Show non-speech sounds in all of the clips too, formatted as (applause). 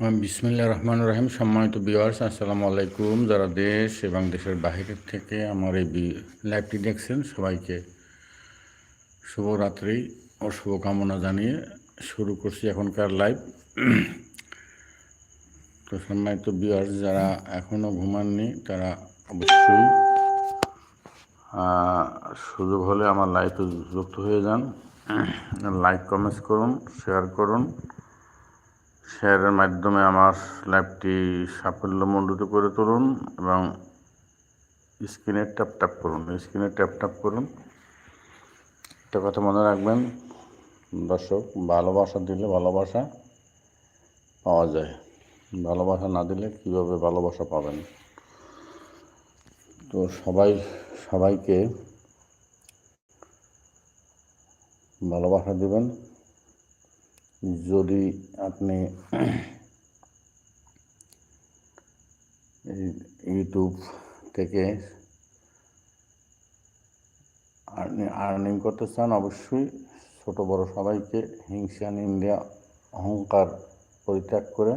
বিসমিল্লা রহমান রহিম সম্মানিত বিওয়ার্স আসসালামু আলাইকুম। যারা দেশ এবং দেশের বাহিরের থেকে আমার এই লাইভটি দেখছেন, সবাইকে শুভরাত্রি ও শুভকামনা জানিয়ে শুরু করছি এখনকার লাইভ তো সম্মানিত বিওয়ার্স যারা এখনও ঘুমাননি, তারা অবশ্যই সুযোগ হলে আমার লাইভে যুক্ত হয়ে যান। (clears throat) লাইক কমেন্টস করুন শেয়ার করুন। শেয়ারের মাধ্যমে আমার লাইভটি সাফল্যমণ্ডিত করে তুলুন এবং স্ক্রিনে ট্যাপ ট্যাপ করুন, স্ক্রিনে ট্যাপ ট্যাপ করুন। একটা কথা মনে রাখবেন, দর্শক, ভালোবাসা দিলে ভালোবাসা পাওয়া যায়। ভালোবাসা না দিলে কীভাবে ভালোবাসা পাবেন? তো সবাই, সবাইকে ভালোবাসা দেবেন। যদি আপনি ইউটিউব থেকে আর্নিং করতে চান, অবশ্যই ছোট বড় সবাইকে হিংসা, নিন্দা, অহংকার পরিত্যাগ করে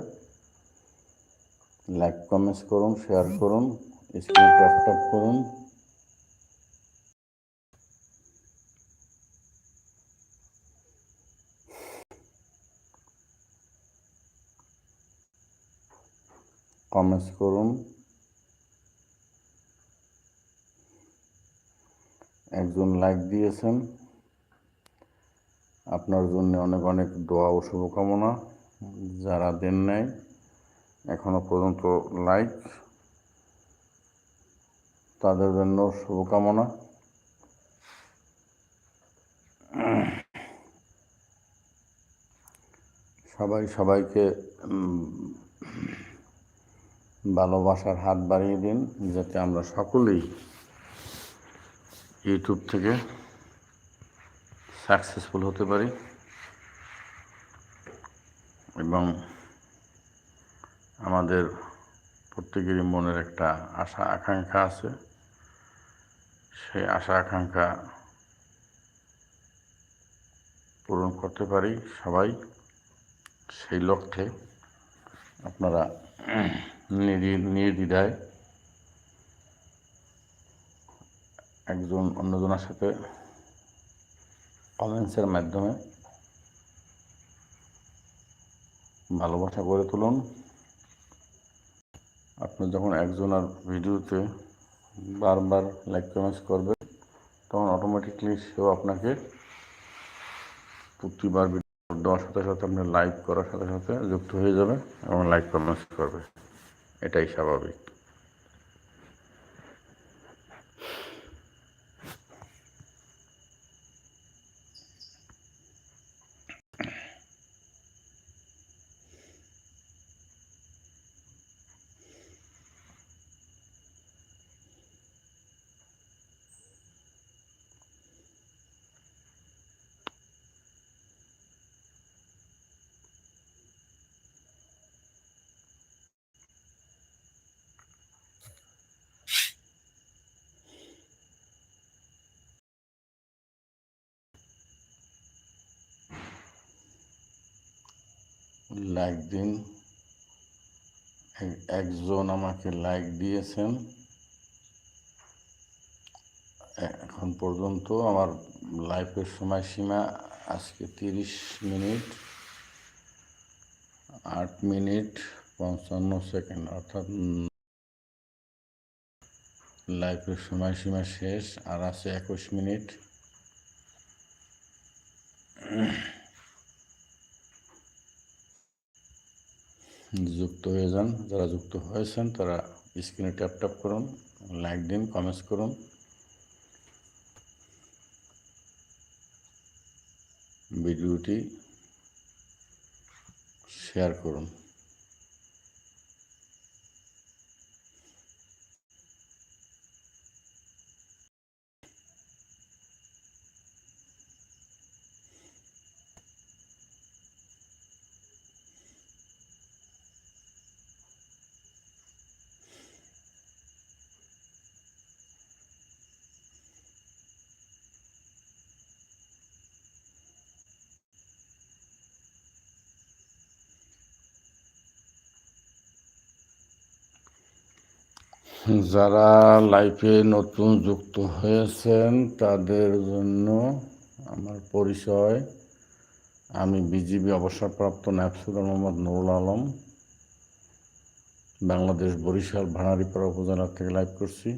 লাইক কমেন্টস করুন শেয়ার করুন স্ক্রিন ট্যাপ করুন। কমেন্টস করুন। একজন লাইক দিয়েছেন। আপনার জন্য অনেক অনেক দোয়া ও শুভকামনা। যারা দেন নাই, এখনও পর্যন্ত লাইক তাদের জন্য শুভকামনা। সবাই সবাইকে ভালোবাসার হাত বাড়িয়ে দিন যাতে আমরা সকলেই ইউটিউব থেকে সাকসেসফুল হতে পারি এবং আমাদের প্রত্যেকেরই মনের একটা আশা আকাঙ্ক্ষা আছে। সেই আশা আকাঙ্ক্ষা পূরণ করতে পারি সবাই। সেই লক্ষ্যে আপনারা নির্দ্বিধায় একজন অন্যজনের সাথে কমেন্টসের মাধ্যমে ভালোবাসা গড়ে তুলুন। আপনি যখন একজনের ভিডিওতে বারবার লাইক কমেন্টস করবে তখন অটোমেটিকলি সেও আপনাকে প্রতিবার ভিডিও দেওয়ার সাথে সাথে আপনি লাইক করার সাথে সাথে যুক্ত হয়ে যাবে এবং লাইক কমেন্টস করবে। এটাই স্বাভাবিক। লাইক দিন। একজন আমাকে লাইক দিয়েছেন। এখন পর্যন্ত আমার লাইফের সময়সীমা আজকে তিরিশ মিনিট। আট মিনিট পঞ্চান্ন সেকেন্ড, অর্থাৎ লাইফের সময়সীমা শেষ, আর আছে একুশ মিনিট। যুক্ত হয়ে যান, যারা যুক্ত হয়েছেন তারা স্ক্রিনে ট্যাপ ট্যাপ করুন লাইক দিন কমেন্টস করুন। ভিডিওটি শেয়ার করুন। যারা লাইফে নতুন যুক্ত হয়েছেন, তাদের জন্য আমার পরিচয়। আমি বিজিবি অবসরপ্রাপ্ত ন্যাপসুদা মোহাম্মদ নুরুল আলম। বাংলাদেশ বরিশাল ভাড়ারিপাড়া উপজেলা থেকে লাইভ করছি।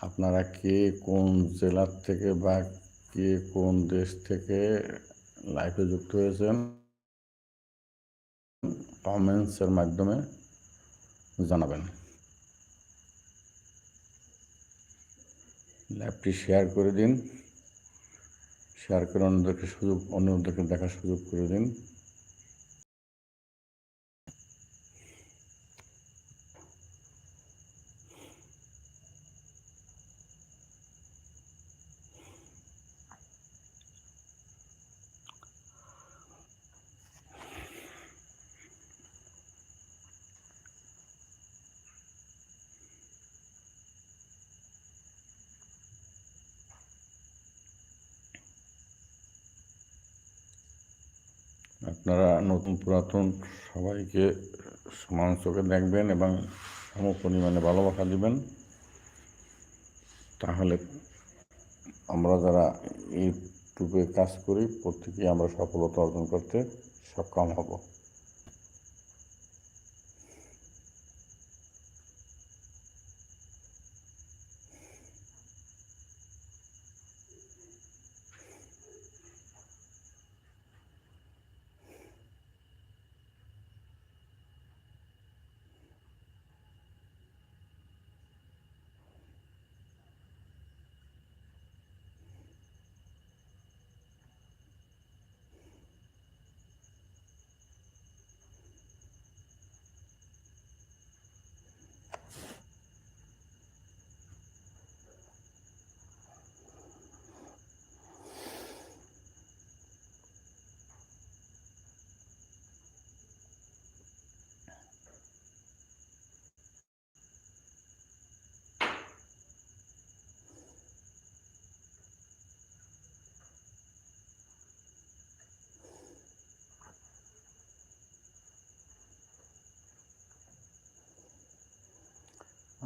আপনারা কে কোন জেলার থেকে বা কে কোন দেশ থেকে লাইফে যুক্ত হয়েছেন? কমেন্টসের মাধ্যমে জানাবেন। লাইভটি শেয়ার করে দিন। শেয়ার করে অন্যদেরকে সুযোগ, অন্যদেরকে দেখার সুযোগ করে দিন আপনারা নতুন পুরাতন সবাইকে সমান চোখে দেখবেন এবং সম পরিমাণে ভালোবাসা দিবেন। তাহলে আমরা যারা ইউটিউবে কাজ করি, প্রত্যেকেই আমরা সফলতা অর্জন করতে সক্ষম হব।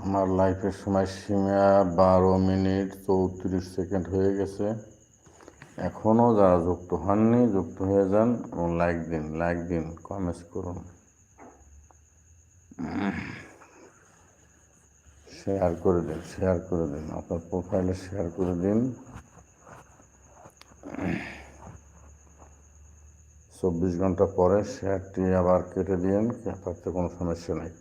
আমার লাইফের সময় সীমা বারো মিনিট চৌত্রিশ সেকেন্ড হয়ে গেছে। এখনও যারা যুক্ত হননি, যুক্ত হয়ে যান এবং লাইক দিন লাইক দিন, কমেন্টস করুন। শেয়ার করে দিন, শেয়ার করে দিন, আপনার প্রোফাইলে শেয়ার করে দিন। চব্বিশ ঘণ্টা পরে শেয়ারটি আবার কেটে দিন তাতে কোনো সমস্যা নেই।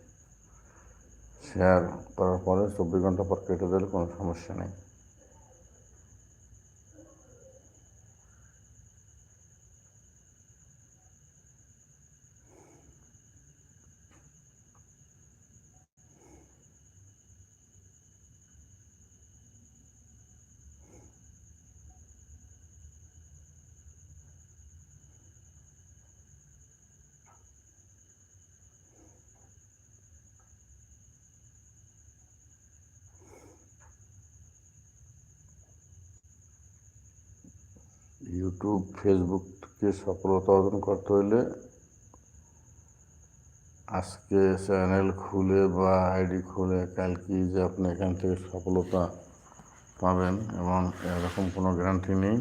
শেয়ার করার পরে চব্বিশ ঘণ্টা পর কেটে দিলে কোনো সমস্যা নেই ইউটিউব ফেসবুককে সফলতা অর্জন করতে হলে আজকে চ্যানেল খুলে বা আইডি খুলে কালকে যে আপনি এখান থেকে সফলতা পাবেন এবং এরকম কোনো গ্যারান্টি নেই।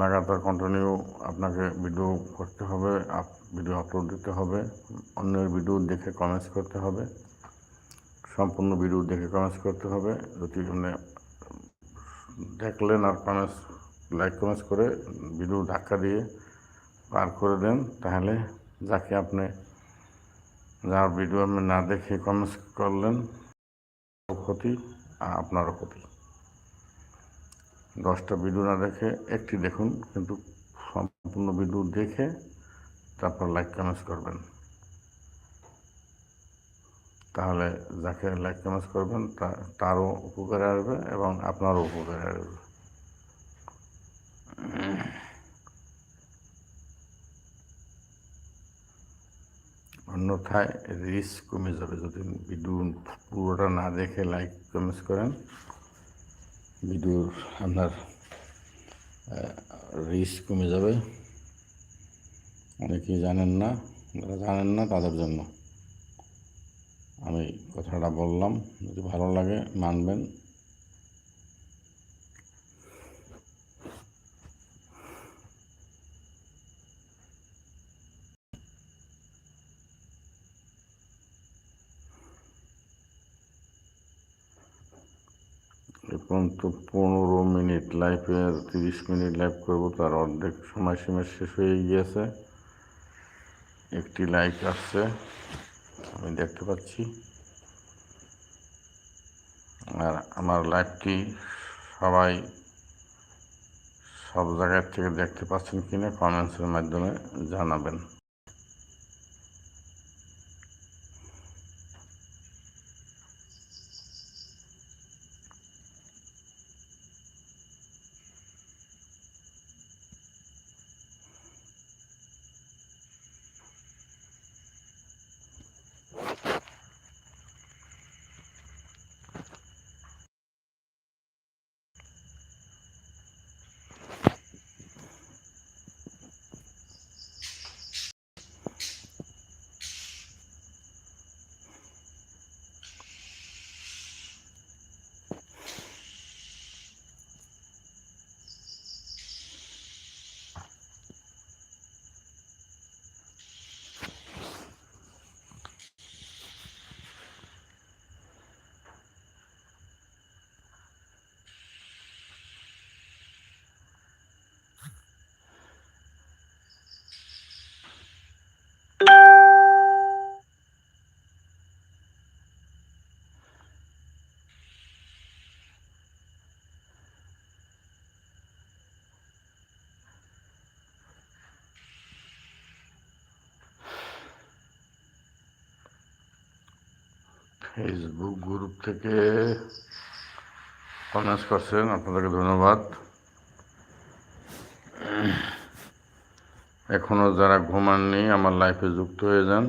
লাগাতার কন্টিনিউ আপনাকে ভিডিও করতে হবে, আপ ভিডিও আপলোড দিতে হবে, অন্যের ভিডিও দেখে কমেন্টস করতে হবে, সম্পূর্ণ ভিডিও দেখে কমেন্টস করতে হবে। যদি দেখলেন আর কমেন্টস লাইক কমেন্টস করে ভিডিও ধাক্কা দিয়ে পার করে দেন। তাহলে যাকে আপনি যার ভিডিও আপনি না দেখে কমেন্টস করলেন ক্ষতি আর আপনারও ক্ষতি। দশটা ভিডিও না দেখে একটি দেখুন, কিন্তু সম্পূর্ণ ভিডিও দেখে তারপর লাইক কমেন্টস করবেন। তাহলে যাকে লাইক কমেন্টস করবেন তারও উপকারে আসবে এবং আপনারও উপকারে আসবে। অন্যথায় রিস্ক কমে যাবে। যদি ভিডিও পুরোটা না দেখে লাইক কমেন্টস করেন ভিডিওর আপনার রিস্ক কমে যাবে। অনেকেই জানেন না, যারা জানেন না তাদের জন্য। আমি কথাটা বললাম, যদি ভালো লাগে মানবেন এখন তো পনেরো মিনিট লাইফের তিরিশ মিনিট লাইভ করব, তার অর্ধেক সময়সীমা শেষ হয়ে গিয়েছে। একটি লাইক আসছে, আমি দেখতে পাচ্ছি। আর আমার লাইভটি সবাই সব জায়গার থেকে দেখতে পাচ্ছেন কিনা কমেন্টসের মাধ্যমে জানাবেন। ফেসবুক গ্রুপ থেকে কমেন্টস করছেন, আপনাদেরকে ধন্যবাদ। এখনও যারা ঘুমাননি, আমার লাইফে যুক্ত হয়ে যান।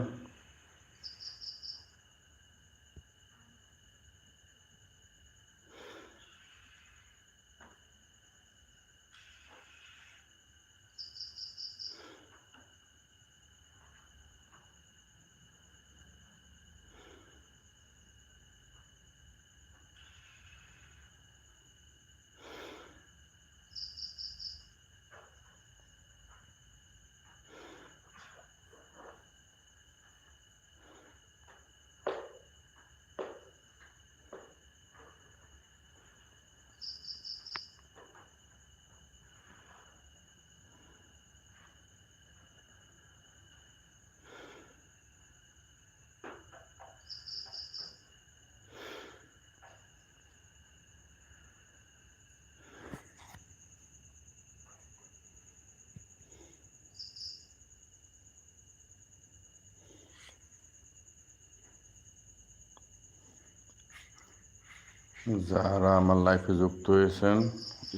যারা আমার লাইফে যুক্ত হয়েছেন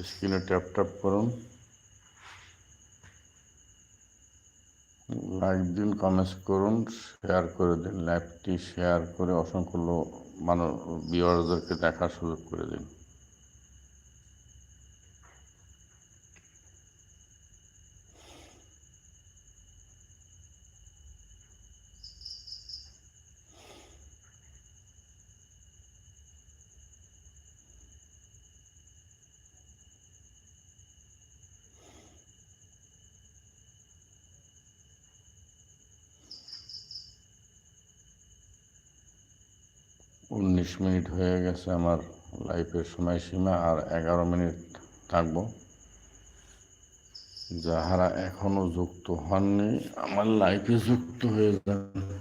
স্ক্রিনে ট্যাপ ট্যাপ করুন। লাইক দিন কমেন্টস করুন শেয়ার করে দিন। লাইভটি শেয়ার করে অসংখ্য মানুষ ভিউয়ারদেরকে দেখার সুযোগ করে দিন। মিনিট হয়ে গেছে আমার লাইফের সময়সীমা আর এগারো মিনিট থাকব। যাহারা এখনও যুক্ত হননি, আমার লাইফে যুক্ত হয়ে যান।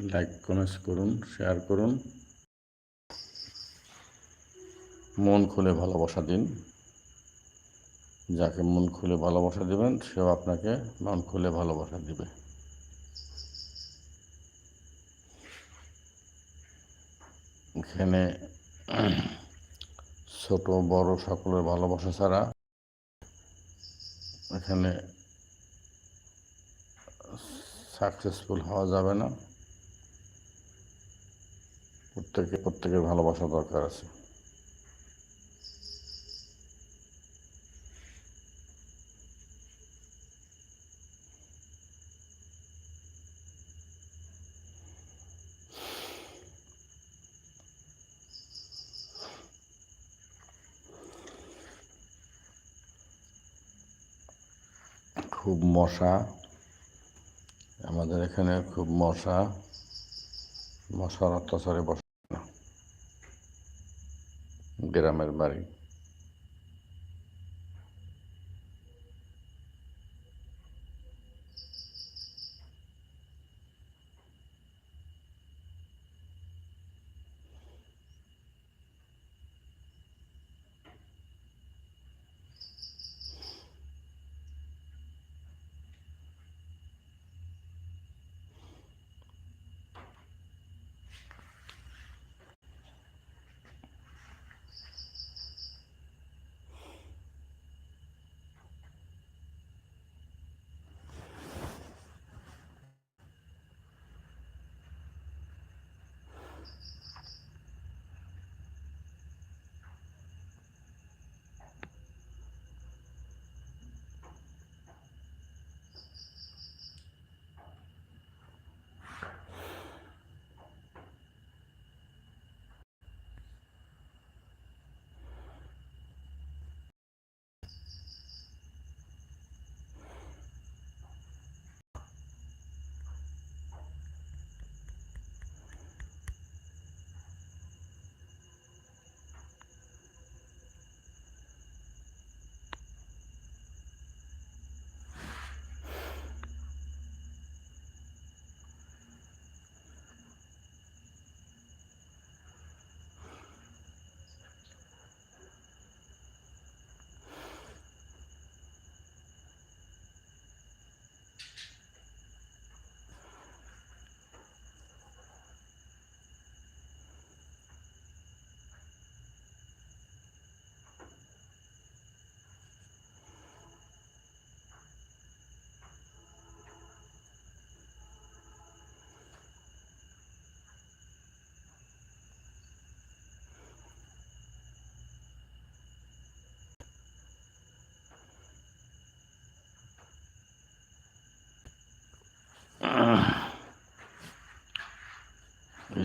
লাইক কমেন্টস করুন শেয়ার করুন। মন খুলে ভালোবাসা দিন। যাকে মন খুলে ভালোবাসা দেবেন, সেও আপনাকে মন খুলে ভালোবাসা দিবে। এখানে ছোট, বড় সকলের ভালোবাসা ছাড়া এখানে সাকসেসফুল হওয়া যাবে না। প্রত্যেকে, প্রত্যেকের ভালোবাসা দরকার আছে। খুব মশা। আমাদের এখানে খুব মশা। মশার অত্যাচারে বসে না। গ্রামের বাড়ি।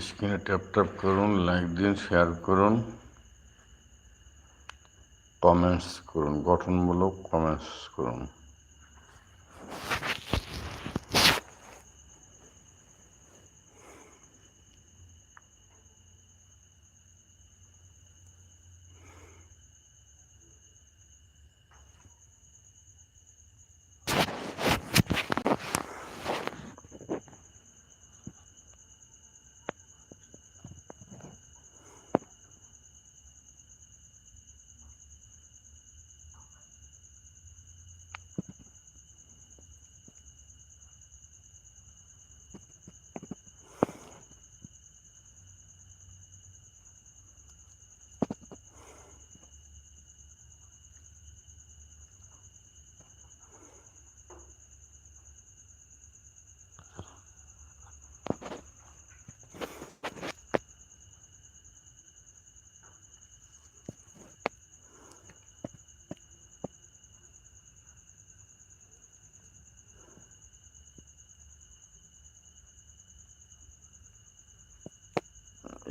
স্ক্রিনে ট্যাপ ট্যাপ করুন লাইক দিন শেয়ার করুন কমেন্টস করুন গঠনমূলক কমেন্টস করুন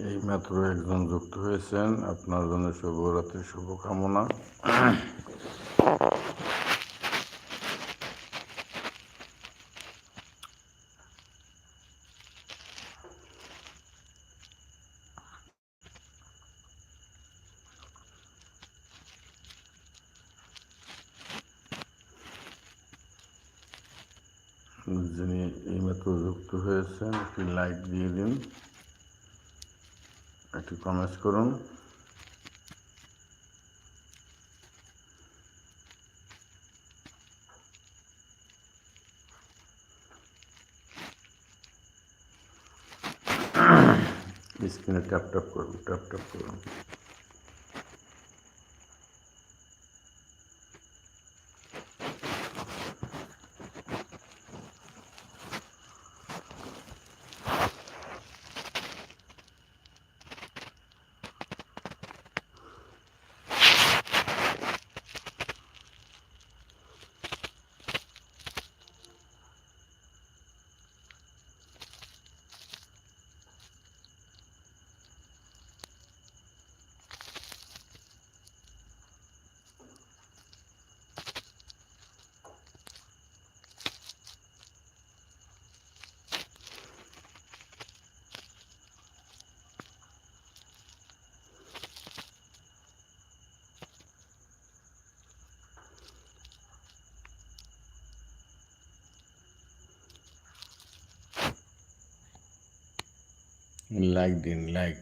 এই মাত্র একজন যুক্ত হয়েছেন। আপনার জন্য শুভরাত্রির শুভকামনা। যিনি এইমাত্র যুক্ত হয়েছেন, একটি লাইক দিয়ে দিন। একটি কমেন্টস করুন। স্ক্রিনে ট্যাপ ট্যাপ করুন ট্যাপ ট্যাপ করুন। লাইক দিন লাইক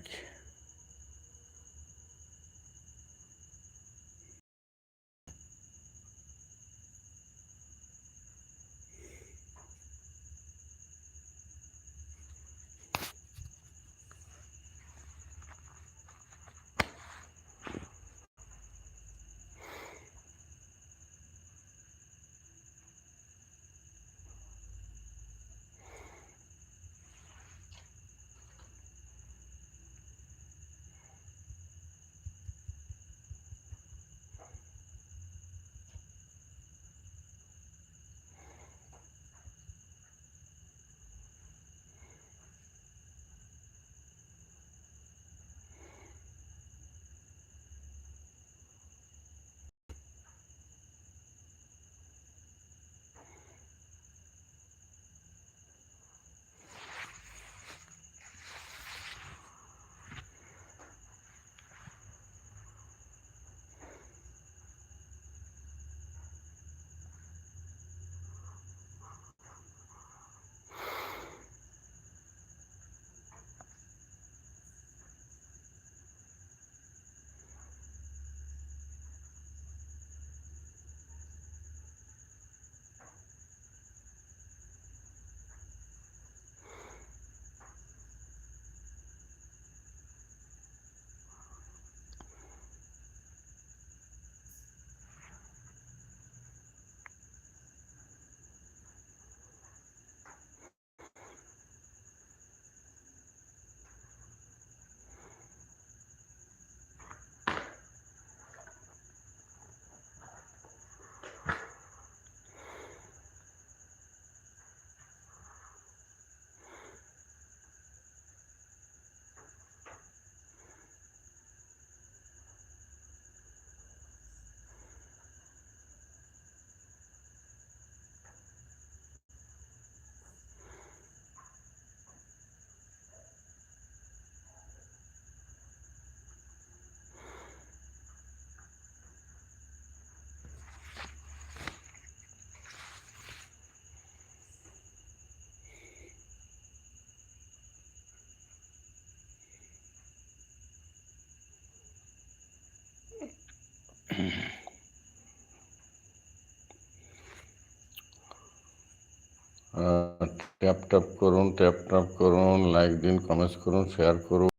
ট্যাপ ট্যাপ করুন ট্যাপ ট্যাপ করুন লাইক দিন কমেন্টস করুন শেয়ার করুন।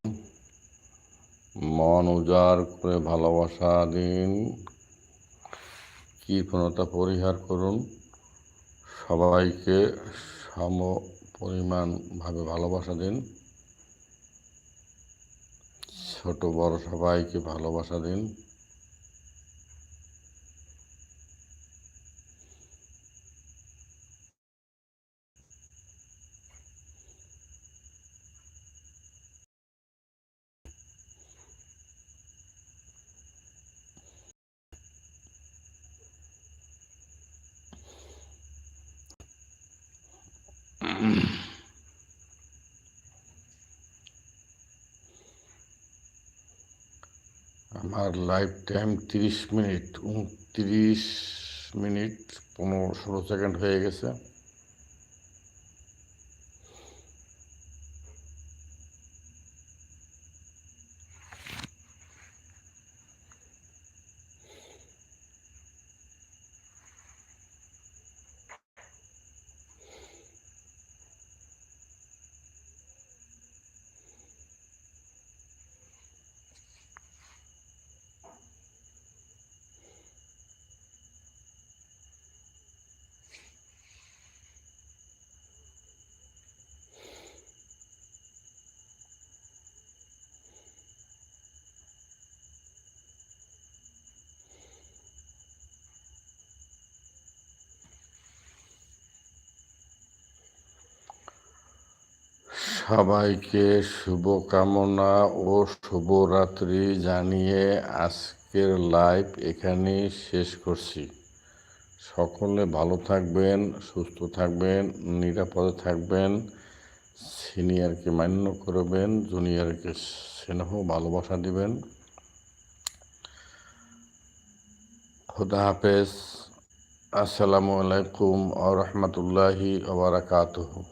মন উজাড় করে ভালোবাসা দিন। কৃপণতা পরিহার করুন। সবাইকে সম পরিমাণভাবে ভালোবাসা দিন। ছোট বড় সবাইকে ভালোবাসা দিন। আমার লাইফ টাইম তিরিশ মিনিট উনত্রিশ মিনিট পনেরো ষোলো সেকেন্ড হয়ে গেছে। সবাইকে শুভকামনা ও শুভরাত্রি জানিয়ে আজকের লাইভ এখানেই শেষ করছি। সকলে ভালো থাকবেন, সুস্থ থাকবেন, নিরাপদে থাকবেন, সিনিয়রকে মান্য করবেন, জুনিয়রকে স্নেহ, ভালোবাসা দিবেন। খুদা হাফেজ। আসসালামু আলাইকুম আ রহমতুল্লাহি ওবরাকাতুহু